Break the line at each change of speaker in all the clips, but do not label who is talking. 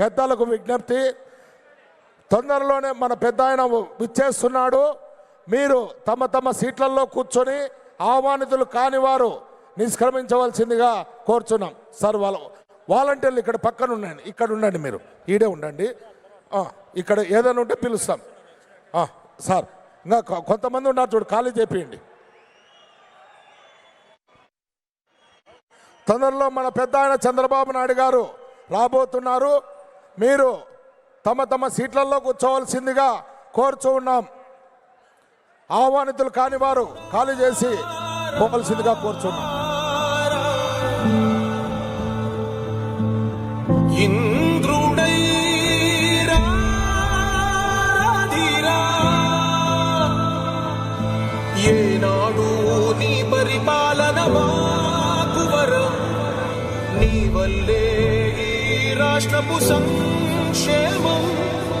పెద్దలకు విజ్ఞప్తి. తొందరలోనే మన పెద్ద ఆయన విచ్చేస్తున్నాడు. మీరు తమ తమ సీట్లలో కూర్చొని ఆహ్వానితులు కాని వారు నిష్క్రమించవలసిందిగా కోరుచున్నాం. సార్ వాళ్ళ వాలంటీర్లు ఇక్కడ పక్కన ఉండండి. ఇక్కడ ఉండండి మీరు. ఈడే ఉండండి. ఇక్కడ ఏదైనా ఉంటే పిలుస్తాం. సార్ ఇంకా కొంతమంది ఉన్నారు చూడు ఖాళీ చేపియండి. తొందరలో మన పెద్ద ఆయన చంద్రబాబు నాయుడు గారు రాబోతున్నారు. మీరు తమ తమ సీట్లలో కూర్చోవలసిందిగా కోరుచూ ఉన్నాం. ఆహ్వానితులు కాని వారు ఖాళీ చేసి పోవలసిందిగా కోరుచున్నాం
ఇంద్రుడై ఏనాడు నీ పరిపాలన మాకు వరం. నీ వల్లే రాష్ట్రపు సంక్షేమం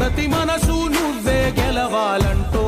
ప్రతి మనసు నువ్వే గెలవాలంటూ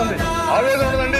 ఉంది ఆవేదన ఉండదండి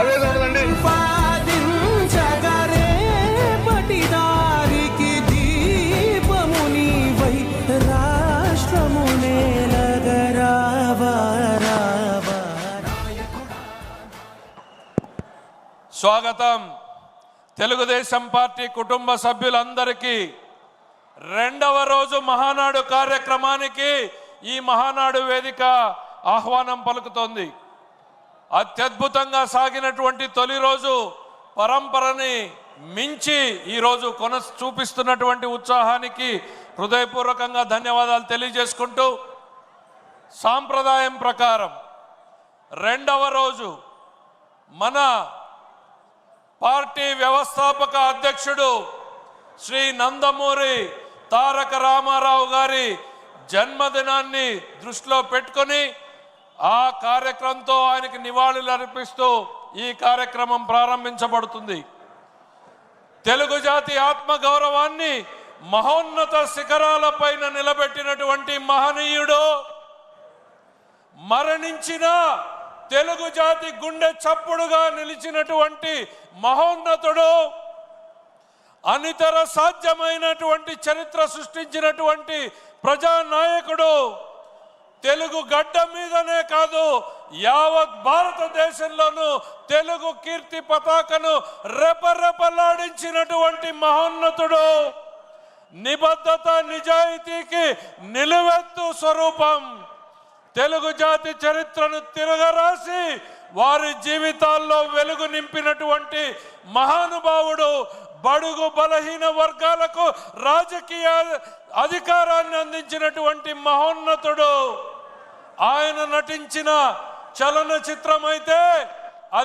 ఆవేదన ఉండదండి
స్వాగతం. తెలుగుదేశం పార్టీ కుటుంబ సభ్యులందరికీ రెండవ రోజు మహానాడు కార్యక్రమానికి ఈ మహానాడు వేదిక ఆహ్వానం పలుకుతోంది. అత్యద్భుతంగా సాగినటువంటి తొలి రోజు పరంపరని మించి ఈరోజు కొన చూపిస్తున్నటువంటి ఉత్సాహానికి హృదయపూర్వకంగా ధన్యవాదాలు తెలియజేసుకుంటూ సాంప్రదాయం ప్రకారం రెండవ రోజు మన పార్టీ వ్యవస్థాపక అధ్యక్షుడు శ్రీ నందమూరి తారక రామారావు గారి జన్మదినాన్ని దృష్టిలో పెట్టుకొని ఆ కార్యక్రమంతో ఆయనకి నివాళులు అర్పిస్తూ ఈ కార్యక్రమం ప్రారంభించబడుతుంది. తెలుగు జాతి ఆత్మ గౌరవాన్ని మహోన్నత శిఖరాలపైన నిలబెట్టినటువంటి మహనీయుడు మరణించిన తెలుగు జాతి గుండె చప్పుడుగా నిలిచినటువంటి మహోన్నతుడు అనితర సాధ్యమైనటువంటి చరిత్ర సృష్టించినటువంటి ప్రజానాయకుడు తెలుగు గడ్డ మీదనే కాదు యావత్ భారతదేశంలోనూ తెలుగు కీర్తి పతాకను రెపరెపలాడించినటువంటి మహోన్నతుడు. నిబద్ధత నిజాయితీకి నిలువెత్తు స్వరూపం. తెలుగు జాతి చరిత్రను తిరగరాసి వారి జీవితాల్లో వెలుగు నింపినటువంటి మహానుభావుడు బడుగు బలహీన వర్గాలకు రాజకీయ అధికారాన్ని అందించినటువంటి మహోన్నతుడు. ఆయన నటించిన చలనచిత్రం అయితే